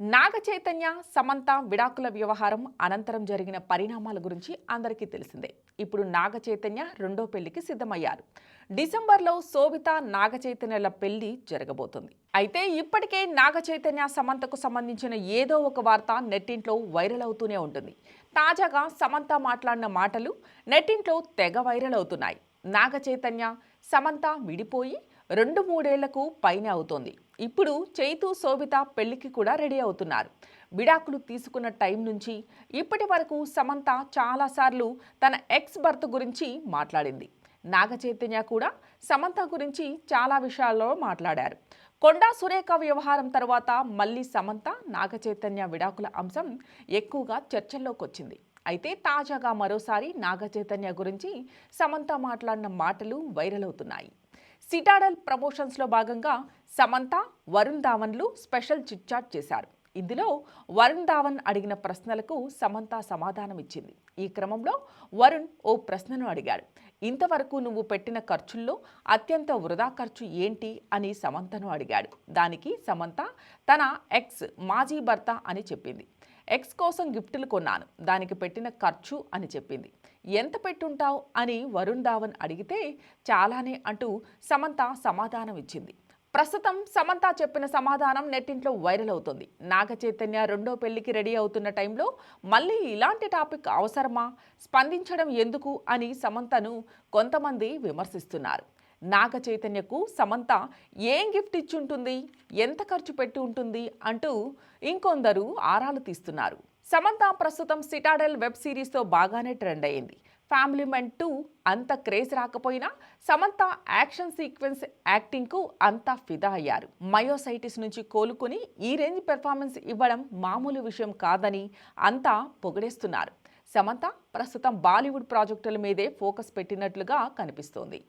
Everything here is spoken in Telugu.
నాగ చైతన్య సమంత విడాకుల వ్యవహారం అనంతరం జరిగిన పరిణామాల గురించి అందరికీ తెలిసిందే. ఇప్పుడు నాగ చైతన్య రెండో పెళ్ళికి సిద్ధమయ్యారు. డిసెంబర్లో శోభిత నాగ చైతన్యల పెళ్ళి జరగబోతుంది. అయితే ఇప్పటికే నాగ చైతన్య సమంతకు సంబంధించిన ఏదో ఒక వార్త నెట్టింట్లో వైరల్ అవుతూనే ఉంటుంది. తాజాగా సమంత మాట్లాడిన మాటలు నెట్టింట్లో తెగ వైరల్ అవుతున్నాయి. నాగ చైతన్య సమంత విడిపోయి రెండు మూడేళ్ళకు పైనే అవుతోంది. ఇప్పుడు చైతు శోభిత పెళ్ళికి కూడా రెడీ అవుతున్నారు. విడాకులు తీసుకున్న టైం నుంచి ఇప్పటి వరకు సమంత చాలాసార్లు తన ఎక్స్ భర్త గురించి మాట్లాడింది. నాగ చైతన్య కూడా సమంత గురించి చాలా విషయాల్లో మాట్లాడారు. కొండా సురేఖ వ్యవహారం తర్వాత మళ్ళీ సమంత నాగ చైతన్య విడాకుల అంశం ఎక్కువగా చర్చల్లోకి వచ్చింది. అయితే తాజాగా మరోసారి నాగ చైతన్య గురించి సమంత మాట్లాడిన మాటలు వైరల్ అవుతున్నాయి. సిటాడల్ ప్రమోషన్స్లో భాగంగా సమంత వరుణ్ ధావన్లు స్పెషల్ చిట్చాట్ చేశారు. ఇందులో వరుణ్ ధావన్ అడిగిన ప్రశ్నలకు సమంత సమాధానం ఇచ్చింది. ఈ క్రమంలో వరుణ్ ఓ ప్రశ్నను అడిగాడు. ఇంతవరకు నువ్వు పెట్టిన ఖర్చుల్లో అత్యంత వృధా ఖర్చు ఏంటి? అని సమంతను అడిగాడు. దానికి సమంత తన ఎక్స్ మాజీ భర్త అని చెప్పింది. ఎక్స్ కోసం గిఫ్టులు కొన్నాను. దానికి పెట్టిన ఖర్చు అని చెప్పింది. ఎంత పెట్టుంటావు? అని వరుణ్ ధావన్ అడిగితే చాలానే అంటూ సమంత సమాధానం ఇచ్చింది. ప్రస్తుతం సమంత చెప్పిన సమాధానం నెట్టింట్లో వైరల్ అవుతుంది. నాగ చైతన్య రెండో పెళ్ళికి రెడీ అవుతున్న టైంలో మళ్ళీ ఇలాంటి టాపిక్ అవసరమా? స్పందించడం ఎందుకు? అని సమంతను కొంతమంది విమర్శిస్తున్నారు. నాగ చైతన్యకు సమంత ఏం గిఫ్ట్ ఇచ్చుంటుంది? ఎంత ఖర్చు పెట్టి ఉంటుంది? అంటూ ఇంకొందరు ఆరాలు తీస్తున్నారు. సమంత ప్రస్తుతం సిటాడెల్ వెబ్ సిరీస్తో బాగానే ట్రెండ్ అయింది ఫ్యామిలీ మెన్ టూ అంత క్రేజ్ రాకపోయినా సమంత యాక్షన్ సీక్వెన్స్ యాక్టింగ్కు అంతా ఫిదా అయ్యారు. మయోసైటిస్ నుంచి కోలుకుని ఈ రేంజ్ పెర్ఫార్మెన్స్ ఇవ్వడం మామూలు విషయం కాదని అంతా పొగిడేస్తున్నారు. సమంత ప్రస్తుతం బాలీవుడ్ ప్రాజెక్టుల మీదే ఫోకస్ పెట్టినట్లుగా కనిపిస్తోంది.